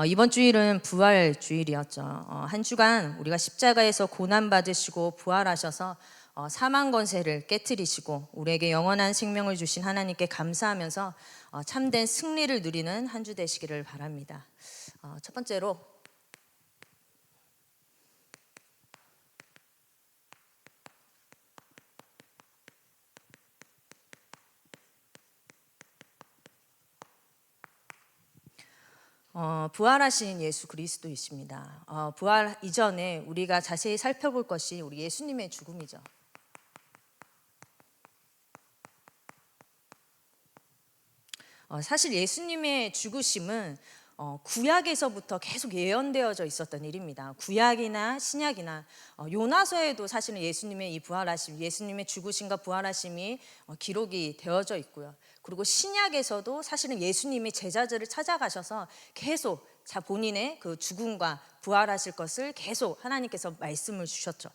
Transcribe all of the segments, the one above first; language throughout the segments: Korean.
어, 이번 주일은 부활 주일이었죠. 어, 한 주간 우리가 십자가에서 고난 받으시고 부활하셔서 어, 사망 권세를 깨뜨리시고 우리에게 영원한 생명을 주신 하나님께 감사하면서 어, 참된 승리를 누리는 한 주 되시기를 바랍니다. 어, 첫 번째로 어, 부활하신 예수 그리스도이십니다. 어, 부활 이전에 우리가 자세히 살펴볼 것이 우리 예수님의 죽음이죠. 어, 사실 예수님의 죽으심은 어, 구약에서부터 계속 예언되어져 있었던 일입니다. 구약이나 신약이나 어, 요나서에도 사실은 예수님의 이 부활하심, 예수님의 죽으심과 부활하심이 어, 기록이 되어져 있고요. 그리고 신약에서도 사실은 예수님이 제자들을 찾아가셔서 계속 자 본인의 그 죽음과 부활하실 것을 계속 하나님께서 말씀을 주셨죠.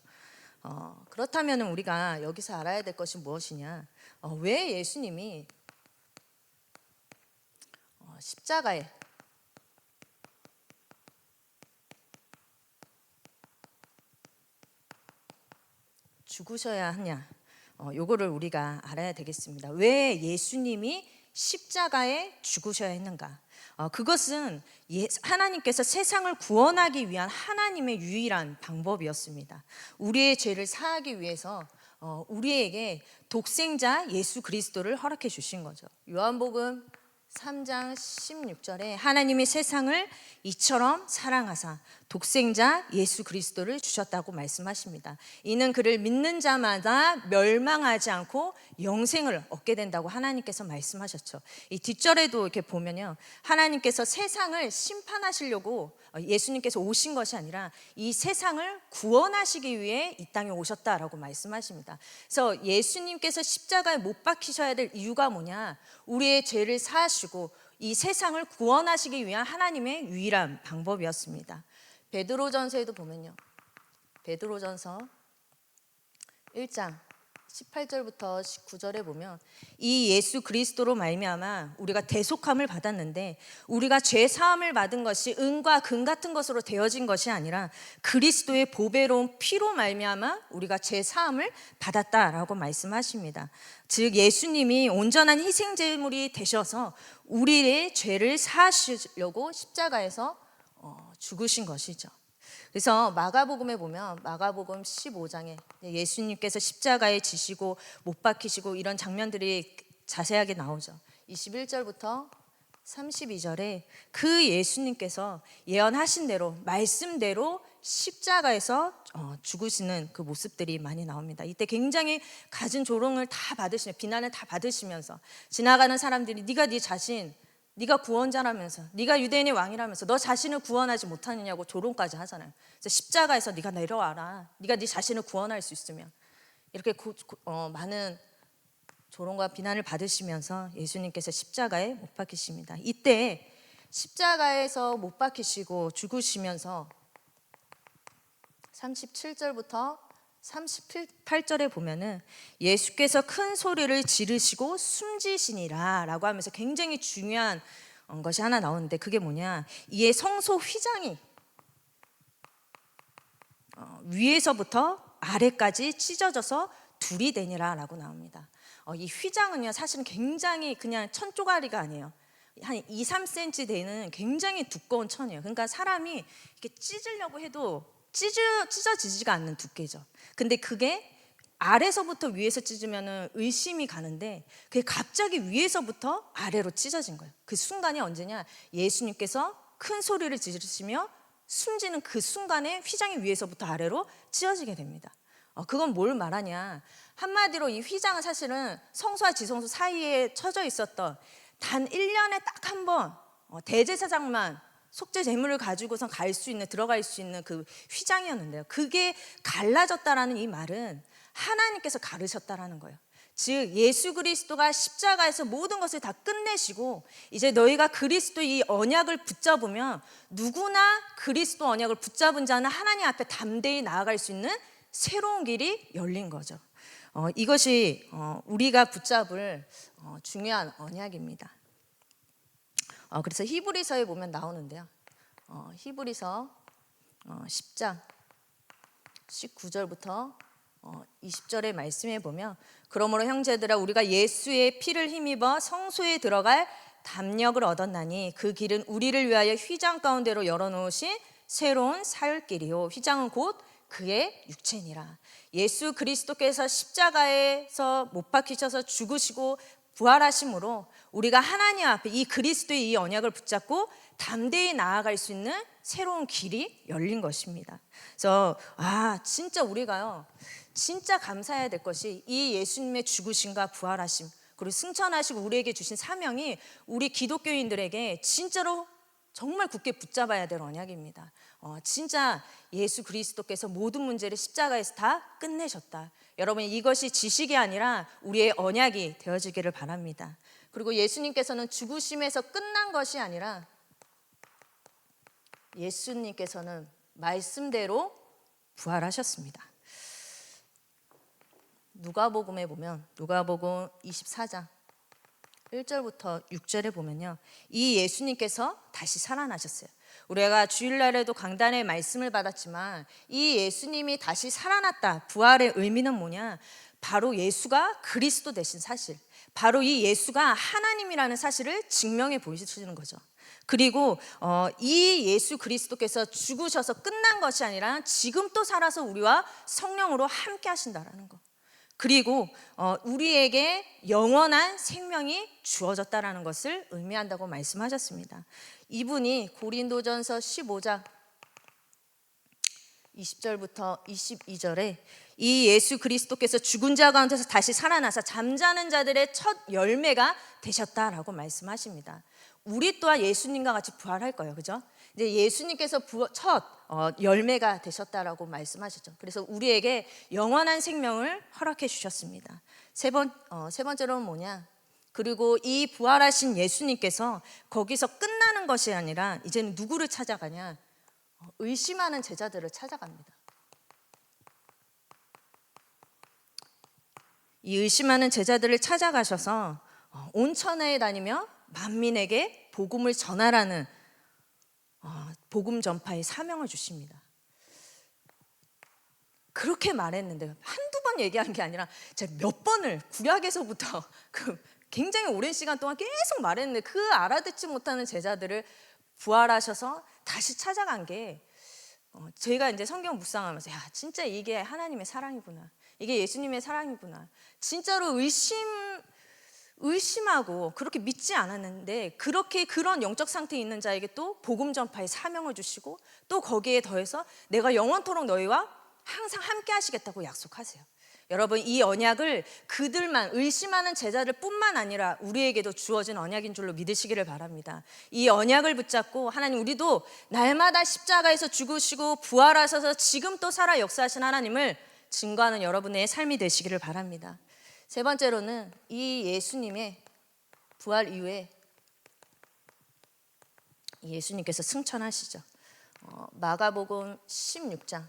어, 그렇다면 우리가 여기서 알아야 될 것이 무엇이냐? 어, 왜 예수님이 어, 십자가에 죽으셔야 하냐? 어, 요거를 우리가 알아야 되겠습니다. 왜 예수님이 십자가에 죽으셔야 했는가? 어, 그것은 예, 하나님께서 세상을 구원하기 위한 하나님의 유일한 방법이었습니다. 우리의 죄를 사하기 위해서 어, 우리에게 독생자 예수 그리스도를 허락해 주신 거죠. 요한복음 3장 16절에 하나님이 세상을 이처럼 사랑하사 독생자 예수 그리스도를 주셨다고 말씀하십니다. 이는 그를 믿는 자마다 멸망하지 않고 영생을 얻게 된다고 하나님께서 말씀하셨죠. 이 뒷절에도 이렇게 보면요. 하나님께서 세상을 심판하시려고 예수님께서 오신 것이 아니라 이 세상을 구원하시기 위해 이 땅에 오셨다라고 말씀하십니다. 그래서 예수님께서 십자가에 못 박히셔야 될 이유가 뭐냐? 우리의 죄를 사하시고 이 세상을 구원하시기 위한 하나님의 유일한 방법이었습니다. 베드로전서에도 보면요. 베드로전서 1장 18절부터 19절에 보면 이 예수 그리스도로 말미암아 우리가 대속함을 받았는데 우리가 죄 사함을 받은 것이 은과 금 같은 것으로 되어진 것이 아니라 그리스도의 보배로운 피로 말미암아 우리가 죄 사함을 받았다라고 말씀하십니다. 즉 예수님이 온전한 희생 제물이 되셔서 우리의 죄를 사하시려고 십자가에서 어, 죽으신 것이죠. 그래서 마가복음에 보면 마가복음 15장에 예수님께서 십자가에 지시고 못 박히시고 이런 장면들이 자세하게 나오죠. 21절부터 32절에 그 예수님께서 예언하신 대로 말씀대로 십자가에서 어, 죽으시는 그 모습들이 많이 나옵니다. 이때 굉장히 가진 조롱을 다 받으시며 비난을 다 받으시면서 지나가는 사람들이 네가 네 자신 네가 구원자라면서 네가 유대인의 왕이라면서 너 자신을 구원하지 못하느냐고 조롱까지 하잖아요. 그래서 십자가에서 네가 내려와라. 네가 네 자신을 구원할 수 있으면 이렇게 고, 고, 어, 많은 조롱과 비난을 받으시면서 예수님께서 십자가에 못 박히십니다. 이때 십자가에서 못 박히시고 죽으시면서 37절부터 38절에 보면은 예수께서 큰 소리를 지르시고 숨지시니라 라고 하면서 굉장히 중요한 것이 하나 나오는데 그게 뭐냐? 이에 성소 휘장이 어, 위에서부터 아래까지 찢어져서 둘이 되니라 라고 나옵니다. 어, 이 휘장은요 사실은 굉장히 그냥 천 조가리가 아니에요. 한 2, 3cm 되는 굉장히 두꺼운 천이에요. 그러니까 사람이 이렇게 찢으려고 해도 찢어, 찢어지지가 않는 두께죠. 근데 그게 아래서부터 위에서 찢으면 의심이 가는데 그게 갑자기 위에서부터 아래로 찢어진 거예요. 그 순간이 언제냐? 예수님께서 큰 소리를 지르시며 숨지는 그 순간에 휘장이 위에서부터 아래로 찢어지게 됩니다. 어, 그건 뭘 말하냐? 한마디로 이 휘장은 사실은 성소와 지성소 사이에 쳐져 있었던 단 1년에 딱 한번 어, 대제사장만 속죄 제물을 가지고선 갈 수 있는 들어갈 수 있는 그 휘장이었는데요. 그게 갈라졌다라는 이 말은 하나님께서 가르셨다라는 거예요. 즉 예수 그리스도가 십자가에서 모든 것을 다 끝내시고 이제 너희가 그리스도 이 언약을 붙잡으면 누구나 그리스도 언약을 붙잡은 자는 하나님 앞에 담대히 나아갈 수 있는 새로운 길이 열린 거죠. 어, 이것이 어, 우리가 붙잡을 어, 중요한 언약입니다. 어, 그래서 히브리서에 보면 나오는데요. 어, 히브리서 어, 10장 19절부터 어, 20절의 말씀에 보면 그러므로 형제들아 우리가 예수의 피를 힘입어 성소에 들어갈 담력을 얻었나니 그 길은 우리를 위하여 휘장 가운데로 열어놓으신 새로운 사흘길이요 휘장은 곧 그의 육체니라 예수 그리스도께서 십자가에서 못 박히셔서 죽으시고 부활하심으로 우리가 하나님 앞에 이 그리스도의 이 언약을 붙잡고 담대히 나아갈 수 있는 새로운 길이 열린 것입니다. 그래서 아 진짜 우리가요 진짜 감사해야 될 것이 이 예수님의 죽으심과 부활하심 그리고 승천하시고 우리에게 주신 사명이 우리 기독교인들에게 진짜로 정말 굳게 붙잡아야 될 언약입니다. 어, 진짜 예수 그리스도께서 모든 문제를 십자가에서 다 끝내셨다. 여러분 이것이 지식이 아니라 우리의 언약이 되어지기를 바랍니다. 그리고 예수님께서는 죽으심에서 끝난 것이 아니라 예수님께서는 말씀대로 부활하셨습니다. 누가복음에 보면 누가복음 24장 1절부터 6절에 보면요. 이 예수님께서 다시 살아나셨어요. 우리가 주일날에도 강단의 말씀을 받았지만 이 예수님이 다시 살아났다. 부활의 의미는 뭐냐? 바로 예수가 그리스도 되신 사실. 바로 이 예수가 하나님이라는 사실을 증명해 보이시는 거죠. 그리고 어, 이 예수 그리스도께서 죽으셔서 끝난 것이 아니라 지금 또 살아서 우리와 성령으로 함께 하신다라는 거. 그리고 어, 우리에게 영원한 생명이 주어졌다라는 것을 의미한다고 말씀하셨습니다. 이분이 고린도전서 15장 20절부터 22절에 이 예수 그리스도께서 죽은 자 가운데서 다시 살아나서 잠자는 자들의 첫 열매가 되셨다라고 말씀하십니다. 우리 또한 예수님과 같이 부활할 거예요. 그죠? 이제 예수님께서 부, 첫 어, 열매가 되셨다라고 말씀하셨죠. 그래서 우리에게 영원한 생명을 허락해 주셨습니다. 세, 번, 어, 세 번째로는 뭐냐? 그리고 이 부활하신 예수님께서 거기서 끝나는 것이 아니라 이제는 누구를 찾아가냐? 어, 의심하는 제자들을 찾아갑니다. 이 의심하는 제자들을 찾아가셔서 어, 온천에 다니며 만민에게 복음을 전하라는 어, 복음 전파의 사명을 주십니다. 그렇게 말했는데 한두 번 얘기한 게 아니라 제가 몇 번을 구약에서부터 그 굉장히 오랜 시간 동안 계속 말했는데 그 알아듣지 못하는 제자들을 부활하셔서 다시 찾아간 게 어, 제가 이제 성경 묵상하면서 야 진짜 이게 하나님의 사랑이구나 이게 예수님의 사랑이구나 진짜로 의심 의심하고 그렇게 믿지 않았는데 그렇게 그런 영적 상태에 있는 자에게 또 복음 전파의 사명을 주시고 또 거기에 더해서 내가 영원토록 너희와 항상 함께 하시겠다고 약속하세요. 여러분 이 언약을 그들만 의심하는 제자들 뿐만 아니라 우리에게도 주어진 언약인 줄로 믿으시기를 바랍니다. 이 언약을 붙잡고 하나님 우리도 날마다 십자가에서 죽으시고 부활하셔서 지금 또 살아 역사하신 하나님을 증거하는 여러분의 삶이 되시기를 바랍니다. 세 번째로는 이 예수님의 부활 이후에 예수님께서 승천하시죠. 어, 마가복음 16장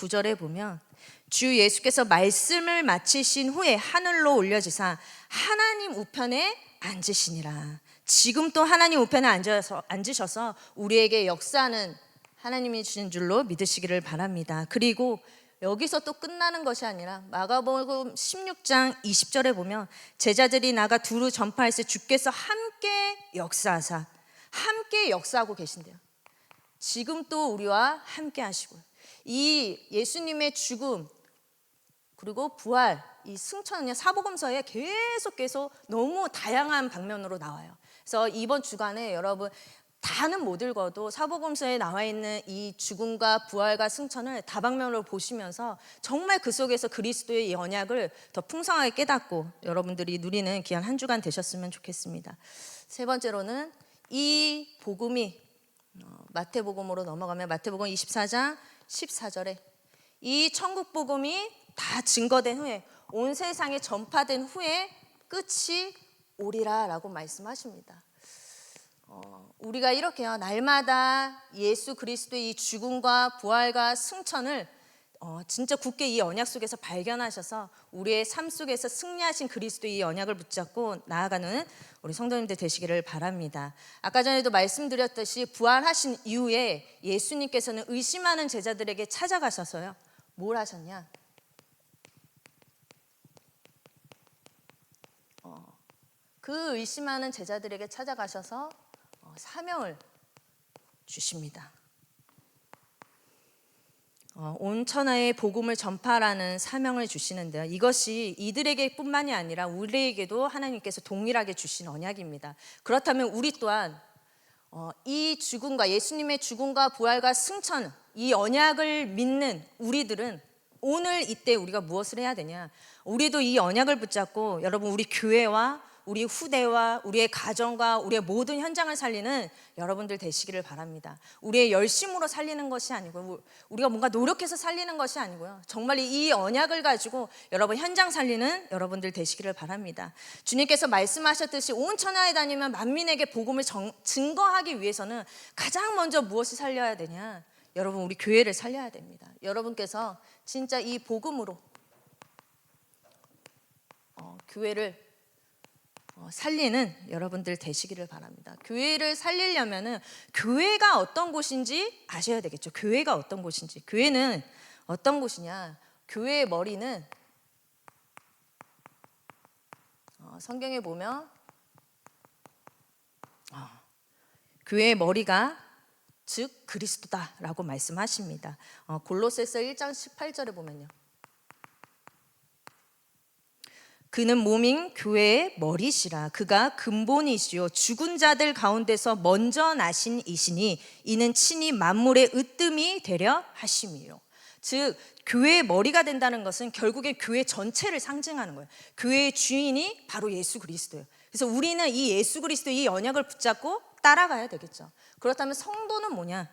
19절에 보면 주 예수께서 말씀을 마치신 후에 하늘로 올려지사 하나님 우편에 앉으시니라. 지금 또 하나님 우편에 앉아서 앉으셔서 우리에게 역사는 하나님이 주신 줄로 믿으시기를 바랍니다. 그리고 여기서 또 끝나는 것이 아니라 마가복음 16장 20절에 보면 제자들이 나가 두루 전파했을 주께서 함께 역사하사 함께 역사하고 계신대요. 지금 또 우리와 함께 하시고 이 예수님의 죽음 그리고 부활 이 승천은 사복음서에 계속 계속 너무 다양한 방면으로 나와요. 그래서 이번 주간에 여러분 다는 못 읽어도 사복음서에 나와 있는 이 죽음과 부활과 승천을 다방면으로 보시면서 정말 그 속에서 그리스도의 이 언약을 더 풍성하게 깨닫고 여러분들이 누리는 귀한 한 주간 되셨으면 좋겠습니다. 세 번째로는 이 복음이 어, 마태복음으로 넘어가면 마태복음 24장 14절에 이 천국 복음이 다 증거된 후에 온 세상에 전파된 후에 끝이 오리라라고 말씀하십니다. 어, 우리가 이렇게요 날마다 예수 그리스도의 이 죽음과 부활과 승천을 어, 진짜 굳게 이 언약 속에서 발견하셔서 우리의 삶 속에서 승리하신 그리스도의 이 언약을 붙잡고 나아가는 우리 성도님들 되시기를 바랍니다. 아까 전에도 말씀드렸듯이 부활하신 이후에 예수님께서는 의심하는 제자들에게 찾아가셔서요. 뭘 하셨냐? 어, 그 의심하는 제자들에게 찾아가셔서 어, 사명을 주십니다. 어, 온 천하에 복음을 전파라는 사명을 주시는데요. 이것이 이들에게뿐만이 아니라 우리에게도 하나님께서 동일하게 주신 언약입니다. 그렇다면 우리 또한 어, 이 죽음과 예수님의 죽음과 부활과 승천 이 언약을 믿는 우리들은 오늘 이때 우리가 무엇을 해야 되냐? 우리도 이 언약을 붙잡고 여러분 우리 교회와 우리 후대와 우리의 가정과 우리의 모든 현장을 살리는 여러분들 되시기를 바랍니다. 우리의 열심으로 살리는 것이 아니고 우리가 뭔가 노력해서 살리는 것이 아니고요. 정말 이 언약을 가지고 여러분 현장 살리는 여러분들 되시기를 바랍니다. 주님께서 말씀하셨듯이 온 천하에 다니면 만민에게 복음을 정- 증거하기 위해서는 가장 먼저 무엇이 살려야 되냐? 여러분 우리 교회를 살려야 됩니다. 여러분께서 진짜 이 복음으로 어, 교회를 어, 살리는 여러분들 되시기를 바랍니다. 교회를 살리려면은 교회가 어떤 곳인지 아셔야 되겠죠. 교회가 어떤 곳인지. 교회는 어떤 곳이냐? 교회의 머리는 어, 성경에 보면 어, 교회의 머리가 즉 그리스도다라고 말씀하십니다. 어, 골로새서 1장 18절에 보면요. 그는 몸인 교회의 머리시라. 그가 근본이시요. 죽은 자들 가운데서 먼저 나신 이시니 이는 친히 만물의 으뜸이 되려 하심이요. 즉 교회의 머리가 된다는 것은 결국에 교회 전체를 상징하는 거예요. 교회의 주인이 바로 예수 그리스도예요. 그래서 우리는 이 예수 그리스도 이 언약을 붙잡고 따라가야 되겠죠. 그렇다면 성도는 뭐냐?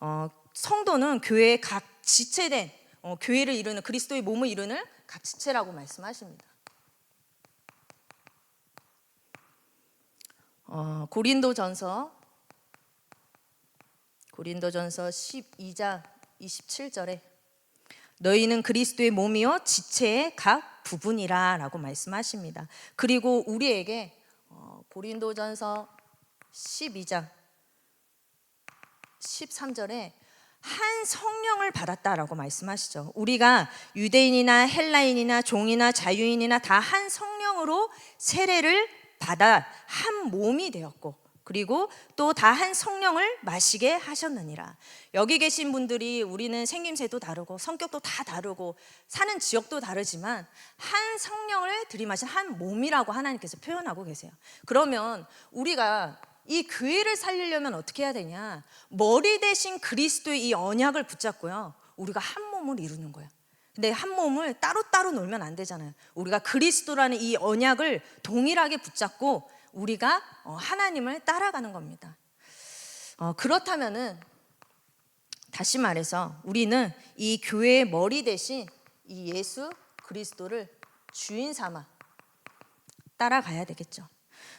어, 성도는 교회의 각 지체된 어, 교회를 이루는 그리스도의 몸을 이루는 각 지체라고 말씀하십니다 어, 고린도전서 고린도전서 12장 27절에 너희는 그리스도의 몸이요 지체의 각 부분이라라고 말씀하십니다. 그리고 우리에게 어, 고린도전서 12장 13절에 한 성령을 받았다라고 말씀하시죠. 우리가 유대인이나 헬라인이나 종이나 자유인이나 다 한 성령으로 세례를 받아 한 몸이 되었고 그리고 또 다 한 성령을 마시게 하셨느니라. 여기 계신 분들이 우리는 생김새도 다르고 성격도 다 다르고 사는 지역도 다르지만 한 성령을 들이마신 한 몸이라고 하나님께서 표현하고 계세요. 그러면 우리가 이 교회를 살리려면 어떻게 해야 되냐? 머리 대신 그리스도의 이 언약을 붙잡고요. 우리가 한 몸을 이루는 거예요. 근데 한 몸을 따로따로 놀면 안 되잖아요. 우리가 그리스도라는 이 언약을 동일하게 붙잡고 우리가 어, 하나님을 따라가는 겁니다. 어, 그렇다면은 다시 말해서 우리는 이 교회의 머리 대신 이 예수 그리스도를 주인 삼아 따라가야 되겠죠.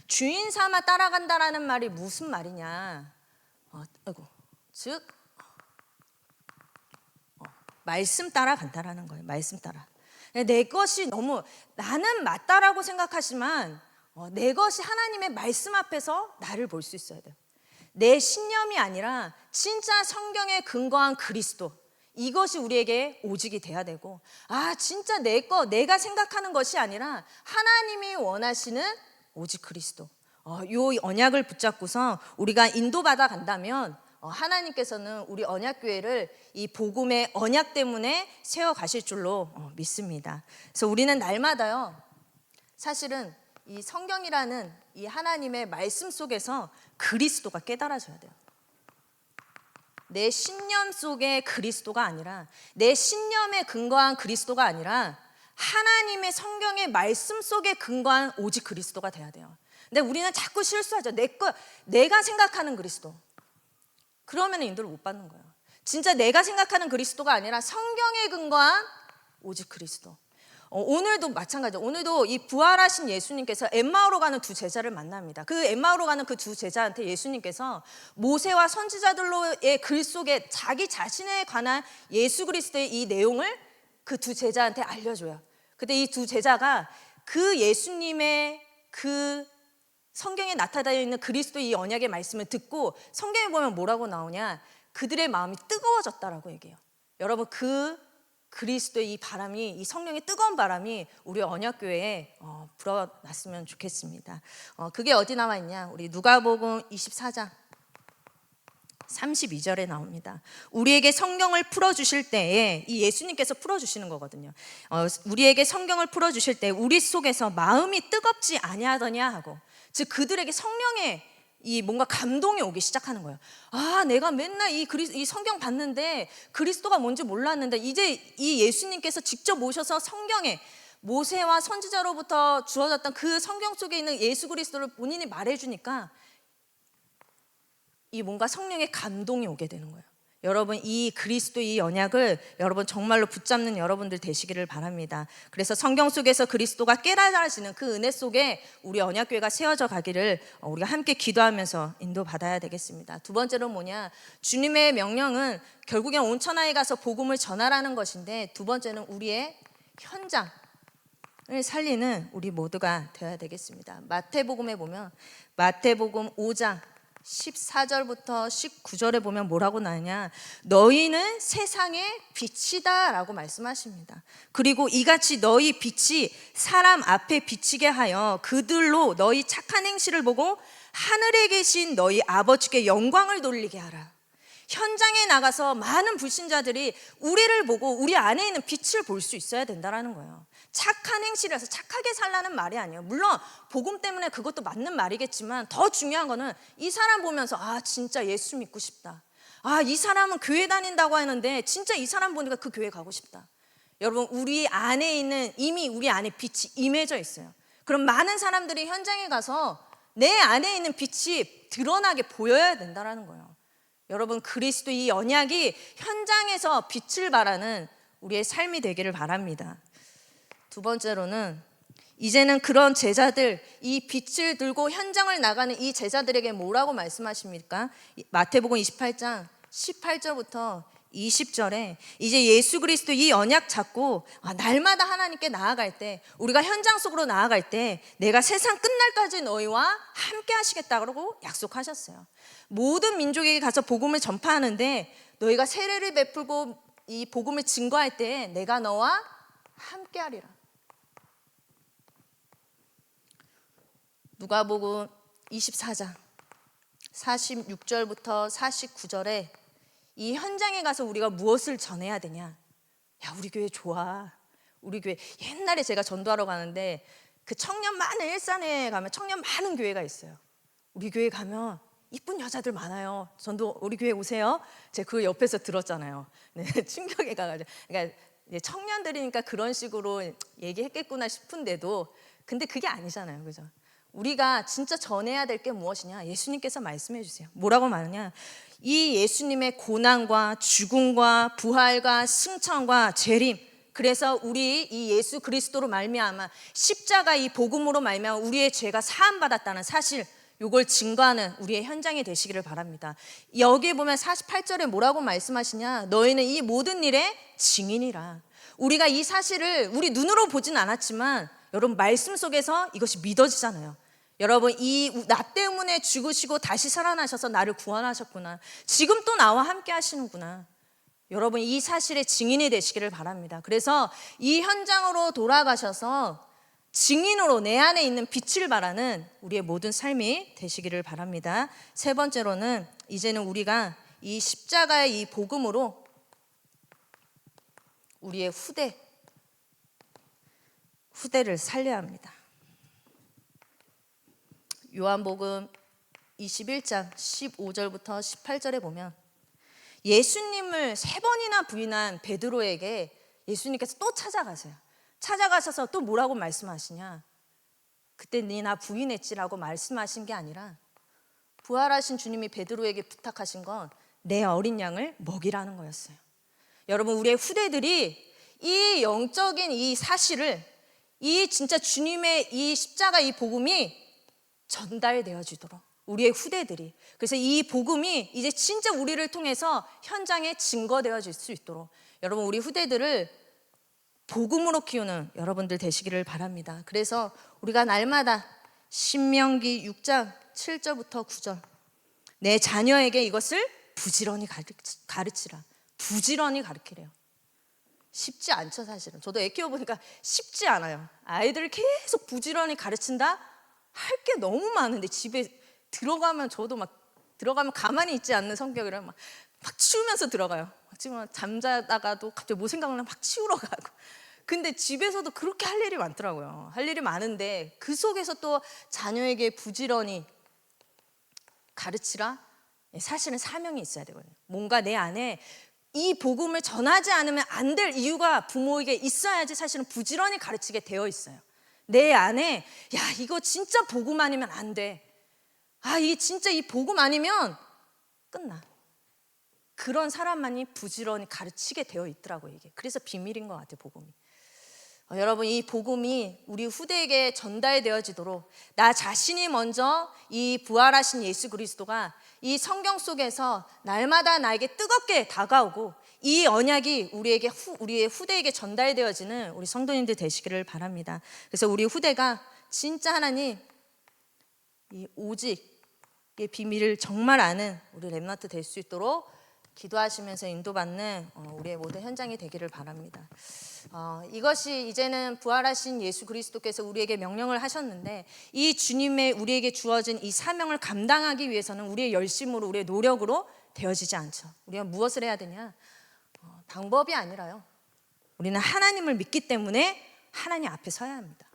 주인 삼아 따라간다라는 말이 무슨 말이냐? 어, 아이고, 즉 말씀 따라 간다라는 거예요. 말씀 따라. 내 것이 너무 나는 맞다라고 생각하지만 어, 내 것이 하나님의 말씀 앞에서 나를 볼 수 있어야 돼요. 내 신념이 아니라 진짜 성경에 근거한 그리스도 이것이 우리에게 오직이 돼야 되고 아 진짜 내 거 내가 생각하는 것이 아니라 하나님이 원하시는 오직 그리스도 어, 요 언약을 붙잡고서 우리가 인도받아 간다면 어, 하나님께서는 우리 언약교회를 이 복음의 언약 때문에 세워 가실 줄로 어, 믿습니다. 그래서 우리는 날마다요. 사실은 이 성경이라는 이 하나님의 말씀 속에서 그리스도가 깨달아져야 돼요. 내 신념 속의 그리스도가 아니라 내 신념에 근거한 그리스도가 아니라 하나님의 성경의 말씀 속에 근거한 오직 그리스도가 돼야 돼요. 근데 우리는 자꾸 실수하죠. 내 거, 내가 생각하는 그리스도. 그러면 인도를 못 받는 거예요. 진짜 내가 생각하는 그리스도가 아니라 성경에 근거한 오직 그리스도. 어, 오늘도 마찬가지. 오늘도 이 부활하신 예수님께서 엠마오로 가는 두 제자를 만납니다. 그 엠마오로 가는 그 두 제자한테 예수님께서 모세와 선지자들로의 글 속에 자기 자신에 관한 예수 그리스도의 이 내용을 그 두 제자한테 알려줘요. 근데 이 두 제자가 그 예수님의 그 성경에 나타나 있는 그리스도의 이 언약의 말씀을 듣고 성경에 보면 뭐라고 나오냐? 그들의 마음이 뜨거워졌다라고 얘기해요. 여러분 그 그리스도의 이 바람이 이 성령의 뜨거운 바람이 우리 언약교회에 어, 불어났으면 좋겠습니다. 어, 그게 어디 나와 있냐? 우리 누가복음 24장 32절에 나옵니다. 우리에게 성경을 풀어 주실 때에 이 예수님께서 풀어 주시는 거거든요. 어, 우리에게 성경을 풀어 주실 때 우리 속에서 마음이 뜨겁지 아니하더냐 하고 즉 그들에게 성령의 이 뭔가 감동이 오기 시작하는 거예요. 아, 내가 맨날 이 그리 이 성경 봤는데 그리스도가 뭔지 몰랐는데 이제 이 예수님께서 직접 오셔서 성경에 모세와 선지자로부터 주어졌던 그 성경 속에 있는 예수 그리스도를 본인이 말해 주니까 이 뭔가 성령의 감동이 오게 되는 거예요. 여러분 이 그리스도 이 언약을 여러분 정말로 붙잡는 여러분들 되시기를 바랍니다. 그래서 성경 속에서 그리스도가 깨달아지는 그 은혜 속에 우리 언약교회가 세워져 가기를 우리가 함께 기도하면서 인도받아야 되겠습니다. 두 번째로 뭐냐? 주님의 명령은 결국엔 온 천하에 가서 복음을 전하라는 것인데 두 번째는 우리의 현장 을 살리는 우리 모두가 되어야 되겠습니다. 마태복음에 보면 마태복음 5장 14절부터 19절에 보면 뭐라고 나냐? 너희는 세상의 빛이다라고 말씀하십니다. 그리고 이같이 너희 빛이 사람 앞에 비치게 하여 그들로 너희 착한 행실을 보고 하늘에 계신 너희 아버지께 영광을 돌리게 하라. 현장에 나가서 많은 불신자들이 우리를 보고 우리 안에 있는 빛을 볼 수 있어야 된다라는 거예요. 착한 행실에서 착하게 살라는 말이 아니에요. 물론 복음 때문에 그것도 맞는 말이겠지만 더 중요한 거는 이 사람 보면서 아 진짜 예수 믿고 싶다. 아 이 사람은 교회 다닌다고 하는데 진짜 이 사람 보니까 그 교회 가고 싶다. 여러분 우리 안에 있는 이미 우리 안에 빛이 임해져 있어요. 그럼 많은 사람들이 현장에 가서 내 안에 있는 빛이 드러나게 보여야 된다라는 거예요. 여러분 그리스도 이 언약이 현장에서 빛을 발하는 우리의 삶이 되기를 바랍니다. 두 번째로는 이제는 그런 제자들 이 빛을 들고 현장을 나가는 이 제자들에게 뭐라고 말씀하십니까? 마태복음 28장 18절부터 20절에 이제 예수 그리스도 이 언약 잡고 아, 날마다 하나님께 나아갈 때 우리가 현장 속으로 나아갈 때 내가 세상 끝날까지 너희와 함께 하시겠다고 약속하셨어요. 모든 민족에게 가서 복음을 전파하는데 너희가 세례를 베풀고 이 복음을 증거할 때 내가 너와 함께 하리라. 누가복음 24장 46절부터 49절에 이 현장에 가서 우리가 무엇을 전해야 되냐? 야, 우리 교회 좋아. 우리 교회 옛날에 제가 전도하러 가는데 그 청년 많은 일산에 가면 청년 많은 교회가 있어요. 우리 교회 가면 이쁜 여자들 많아요. 전도 우리 교회 오세요. 제가 그 옆에서 들었잖아요. 네, 충격에 가가지고. 그러니까 청년들이니까 그런 식으로 얘기했겠구나 싶은데도 근데 그게 아니잖아요. 그죠? 우리가 진짜 전해야 될 게 무엇이냐? 예수님께서 말씀해 주세요. 뭐라고 말하냐? 이 예수님의 고난과 죽음과 부활과 승천과 재림 그래서 우리 이 예수 그리스도로 말미암아 십자가 이 복음으로 말미암아 우리의 죄가 사함 받았다는 사실 요걸 증거하는 우리의 현장이 되시기를 바랍니다. 여기에 보면 48절에 뭐라고 말씀하시냐? 너희는 이 모든 일의 증인이라. 우리가 이 사실을 우리 눈으로 보진 않았지만 여러분 말씀 속에서 이것이 믿어지잖아요. 여러분 이 나 때문에 죽으시고 다시 살아나셔서 나를 구원하셨구나. 지금 또 나와 함께 하시는구나. 여러분 이 사실의 증인이 되시기를 바랍니다. 그래서 이 현장으로 돌아가셔서 증인으로 내 안에 있는 빛을 발하는 우리의 모든 삶이 되시기를 바랍니다. 세 번째로는 이제는 우리가 이 십자가의 이 복음으로 우리의 후대 후대를 살려야 합니다. 요한복음 21장 15절부터 18절에 보면 예수님을 세 번이나 부인한 베드로에게 예수님께서 또 찾아가세요. 찾아가셔서 또 뭐라고 말씀하시냐? 그때 네 나 부인했지라고 말씀하신 게 아니라 부활하신 주님이 베드로에게 부탁하신 건 내 어린 양을 먹이라는 거였어요. 여러분 우리의 후대들이 이 영적인 이 사실을 이 진짜 주님의 이 십자가 이 복음이 전달되어지도록 우리의 후대들이 그래서 이 복음이 이제 진짜 우리를 통해서 현장에 증거되어질 수 있도록 여러분 우리 후대들을 복음으로 키우는 여러분들 되시기를 바랍니다. 그래서 우리가 날마다 신명기 6장 7절부터 9절 내 자녀에게 이것을 부지런히 가르치- 가르치라. 부지런히 가르치래요. 쉽지 않죠, 사실은. 저도 애 키워보니까 쉽지 않아요. 아이들을 계속 부지런히 가르친다? 할 게 너무 많은데 집에 들어가면 저도 막 들어가면 가만히 있지 않는 성격이라 막, 막 치우면서 들어가요. 지금 잠자다가도 갑자기 뭐 생각나면 막 치우러 가고. 근데 집에서도 그렇게 할 일이 많더라고요. 할 일이 많은데 그 속에서 또 자녀에게 부지런히 가르치라? 예, 사실은 사명이 있어야 되거든요. 뭔가 내 안에 이 복음을 전하지 않으면 안 될 이유가 부모에게 있어야지 사실은 부지런히 가르치게 되어 있어요. 내 안에 야 이거 진짜 복음 아니면 안 돼. 아이 진짜 이 복음 아니면 끝나. 그런 사람만이 부지런히 가르치게 되어 있더라고요 이게. 그래서 비밀인 것 같아요 복음이. 어, 여러분 이 복음이 우리 후대에게 전달되어지도록 나 자신이 먼저 이 부활하신 예수 그리스도가 이 성경 속에서 날마다 나에게 뜨겁게 다가오고 이 언약이 우리에게 후, 우리의 후대에게 전달되어지는 우리 성도님들 되시기를 바랍니다. 그래서 우리 후대가 진짜 하나님 이 오직의 비밀을 정말 아는 우리 렘나트 될 수 있도록 기도하시면서 인도받는 어, 우리의 모든 현장이 되기를 바랍니다. 어, 이것이 이제는 부활하신 예수 그리스도께서 우리에게 명령을 하셨는데 이 주님의 우리에게 주어진 이 사명을 감당하기 위해서는 우리의 열심으로 우리의 노력으로 되어지지 않죠. 우리가 무엇을 해야 되냐? 어, 방법이 아니라요. 우리는 하나님을 믿기 때문에 하나님 앞에 서야 합니다.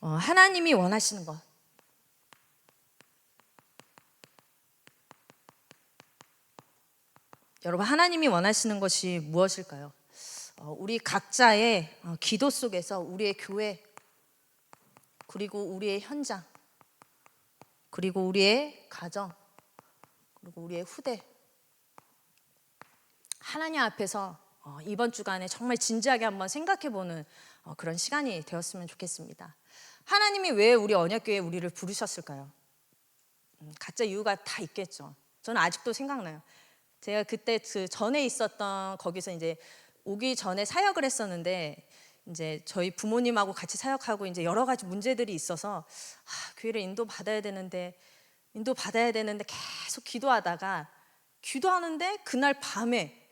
어, 하나님이 원하시는 것. 여러분 하나님이 원하시는 것이 무엇일까요? 어, 우리 각자의 어, 기도 속에서 우리의 교회 그리고 우리의 현장 그리고 우리의 가정 그리고 우리의 후대 하나님 앞에서 어, 이번 주간에 정말 진지하게 한번 생각해 보는 어, 그런 시간이 되었으면 좋겠습니다. 하나님이 왜 우리 언약교회 우리를 부르셨을까요? 음, 각자 이유가 다 있겠죠. 저는 아직도 생각나요. 제가 그때 그 전에 있었던 거기서 이제 오기 전에 사역을 했었는데 이제 저희 부모님하고 같이 사역하고 이제 여러 가지 문제들이 있어서 아, 교회를 인도 받아야 되는데 인도 받아야 되는데 계속 기도하다가 기도하는데 그날 밤에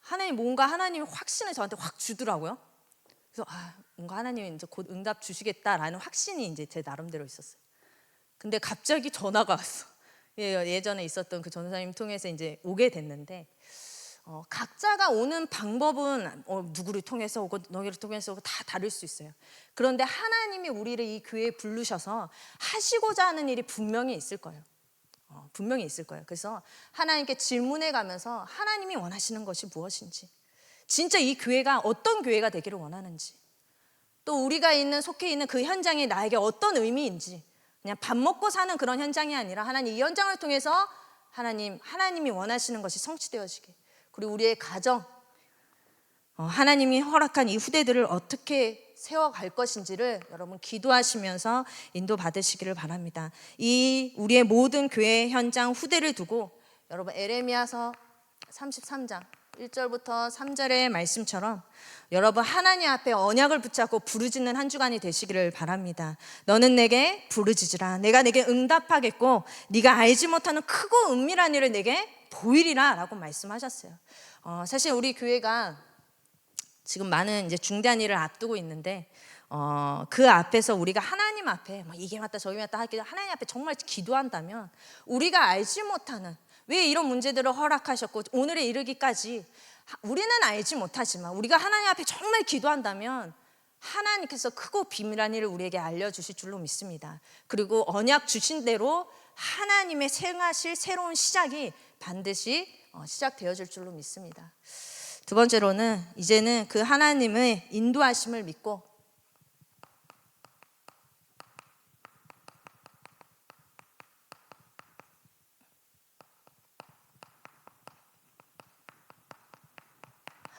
하나님 뭔가 하나님이 확신을 저한테 확 주더라고요. 그래서 아, 뭔가 하나님이 이제 곧 응답 주시겠다라는 확신이 이제 제 나름대로 있었어요. 근데 갑자기 전화가 왔어. 예, 예전에 있었던 그 전사님 통해서 이제 오게 됐는데 어, 각자가 오는 방법은 어, 누구를 통해서 오고 너희를 통해서 오고 다 다를 수 있어요. 그런데 하나님이 우리를 이 교회에 부르셔서 하시고자 하는 일이 분명히 있을 거예요. 어, 분명히 있을 거예요. 그래서 하나님께 질문해 가면서 하나님이 원하시는 것이 무엇인지, 진짜 이 교회가 어떤 교회가 되기를 원하는지, 또 우리가 있는 속해 있는 그 현장이 나에게 어떤 의미인지, 그냥 밥 먹고 사는 그런 현장이 아니라 하나님 이 현장을 통해서 하나님 하나님이 원하시는 것이 성취되어지게. 그리고 우리의 가정 어, 하나님이 허락한 이 후대들을 어떻게 세워갈 것인지를 여러분 기도하시면서 인도 받으시기를 바랍니다. 이 우리의 모든 교회 현장 후대를 두고 여러분 에레미야서 33장 1절부터 3절의 말씀처럼 여러분 하나님 앞에 언약을 붙잡고 부르짖는 한 주간이 되시기를 바랍니다. 너는 내게 부르짖으라. 내가 내게 응답하겠고 네가 알지 못하는 크고 은밀한 일을 내게 보이리라라고 말씀하셨어요. 어, 사실 우리 교회가 지금 많은 이제 중대한 일을 앞두고 있는데 어, 그 앞에서 우리가 하나님 앞에 막 이게 맞다 저게 맞다 하기 하나님 앞에 정말 기도한다면 우리가 알지 못하는 왜 이런 문제들을 허락하셨고 오늘에 이르기까지 우리는 알지 못하지만 우리가 하나님 앞에 정말 기도한다면 하나님께서 크고 비밀한 일을 우리에게 알려주실 줄로 믿습니다. 그리고 언약 주신 대로 하나님의 생하실 새로운 시작이 반드시 어, 시작되어질 줄로 믿습니다. 두 번째로는 이제는 그 하나님의 인도하심을 믿고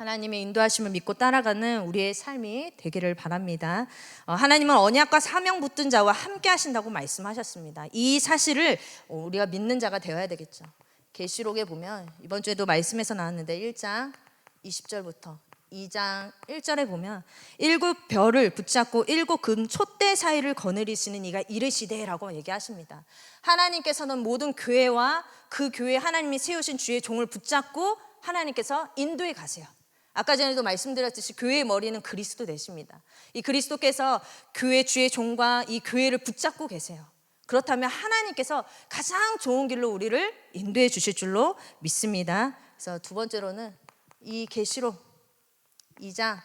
하나님의 인도하심을 믿고 따라가는 우리의 삶이 되기를 바랍니다. 어, 하나님은 언약과 사명 붙든 자와 함께 하신다고 말씀하셨습니다. 이 사실을 우리가 믿는 자가 되어야 되겠죠. 계시록에 보면 이번 주에도 말씀에서 나왔는데 1장 20절부터 2장 1절에 보면 일곱 별을 붙잡고 일곱 금 촛대 사이를 거느리시는 이가 이르시되라고 얘기하십니다. 하나님께서는 모든 교회와 그 교회 하나님이 세우신 주의 종을 붙잡고 하나님께서 인도에 가세요. 아까 전에도 말씀드렸듯이 교회의 머리는 그리스도 되십니다. 이 그리스도께서 교회 주의 종과 이 교회를 붙잡고 계세요. 그렇다면 하나님께서 가장 좋은 길로 우리를 인도해 주실 줄로 믿습니다. 그래서 두 번째로는 이 계시록 2장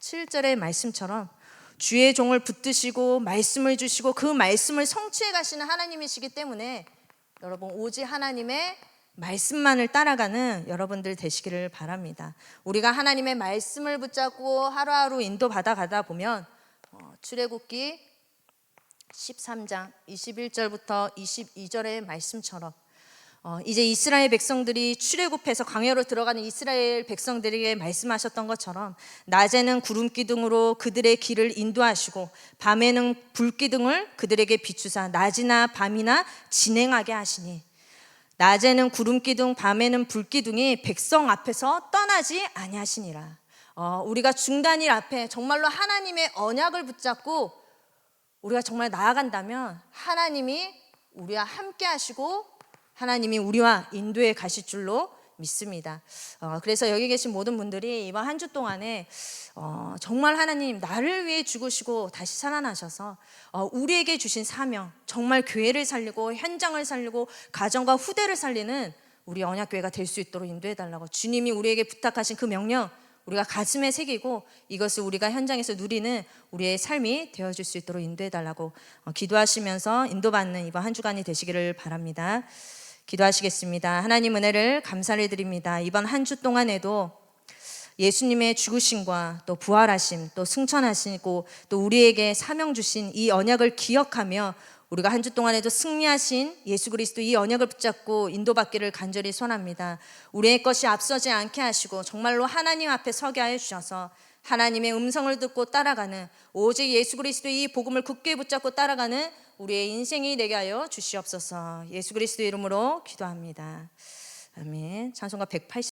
7절의 말씀처럼 주의 종을 붙드시고 말씀을 주시고 그 말씀을 성취해 가시는 하나님이시기 때문에 여러분 오직 하나님의 말씀만을 따라가는 여러분들 되시기를 바랍니다. 우리가 하나님의 말씀을 붙잡고 하루하루 인도받아 가다 보면 어, 출애굽기 13장 21절부터 22절의 말씀처럼 어, 이제 이스라엘 백성들이 출애굽해서 광야로 들어가는 이스라엘 백성들에게 말씀하셨던 것처럼 낮에는 구름 기둥으로 그들의 길을 인도하시고 밤에는 불 기둥을 그들에게 비추사 낮이나 밤이나 진행하게 하시니 낮에는 구름 기둥 밤에는 불 기둥이 백성 앞에서 떠나지 아니하시니라. 어, 우리가 중단일 앞에 정말로 하나님의 언약을 붙잡고 우리가 정말 나아간다면 하나님이 우리와 함께 하시고 하나님이 우리와 인도에 가실 줄로 믿습니다. 어, 그래서 여기 계신 모든 분들이 이번 한 주 동안에 어, 정말 하나님 나를 위해 죽으시고 다시 살아나셔서 어, 우리에게 주신 사명, 정말 교회를 살리고 현장을 살리고 가정과 후대를 살리는 우리 언약교회가 될 수 있도록 인도해 달라고 주님이 우리에게 부탁하신 그 명령 우리가 가슴에 새기고 이것을 우리가 현장에서 누리는 우리의 삶이 되어줄 수 있도록 인도해 달라고 어, 기도하시면서 인도받는 이번 한 주간이 되시기를 바랍니다. 기도하시겠습니다. 하나님 은혜를 감사를 드립니다. 이번 한 주 동안에도 예수님의 죽으심과 또 부활하심, 또 승천하시고 또 우리에게 사명 주신 이 언약을 기억하며 우리가 한 주 동안에도 승리하신 예수 그리스도 이 언약을 붙잡고 인도받기를 간절히 소원합니다. 우리의 것이 앞서지 않게 하시고 정말로 하나님 앞에 서게 하여 주셔서 하나님의 음성을 듣고 따라가는 오직 예수 그리스도 이 복음을 굳게 붙잡고 따라가는 우리의 인생이 되게 하여 주시옵소서. 예수 그리스도 이름으로 기도합니다. 아멘. 찬송가 180